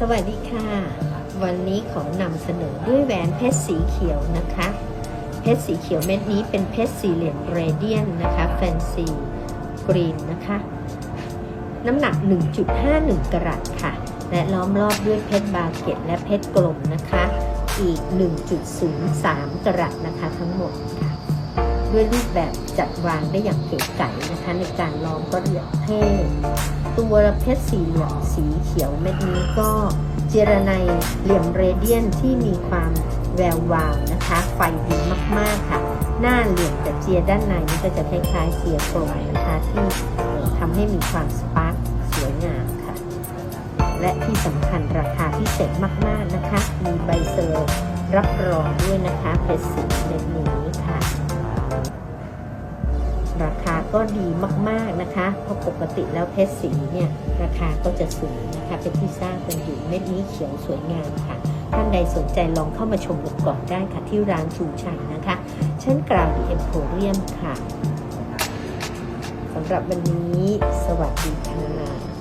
สวัสดีค่ะ วันนี้ขอนำเสนอด้วยแหวนเพชรสีเขียวนะคะ เพชรสีเขียวเม็ดนี้เป็นเพชรสี่เหลี่ยมเรเดียนนะคะแฟนซีกรีนนะคะ น้ำหนัก 1.51 กรัตค่ะ และล้อมรอบด้วยเพชรบาเกตและเพชรกลมนะคะ อีก 1.03 กรัตนะคะทั้งหมดค่ะ ด้วยรูปแบบจัดวางได้อย่างเก๋ไก๋นะคะ ในการล้อมก็เรียกเท่ ตัวเพชรสีเหลืองสีเขียวเม็ดนี้ก็เจรไนเหลี่ยมเรเดียนที่มีความแวววาวนะคะ ไฟดีมากๆค่ะ หน้าเหลี่ยมแต่เจียด้านในนี่ก็จะคล้ายๆเจียกลมนะคะที่ทำให้มีความสปาร์คสวยงามค่ะ และที่สำคัญราคาพิเศษมากๆนะคะ มีใบเซอร์รับรองด้วยนะคะเพชรสีเม็ดนี้ค่ะ ราคาก็ดีมากๆนะคะ เพราะปกติแล้วเพชรสีเนี่ยราคาก็จะสูงนะคะเป็นที่ทราบกันอยู่เม็ดนี้เขียวสวยงามค่ะ ท่านใดสนใจลองเข้ามาชมกันก่อนได้ค่ะที่ร้านชูชัยนะคะชั้นกราวดีเอ็มโพเรียมค่ะสำหรับวันนี้ สวัสดีค่ะ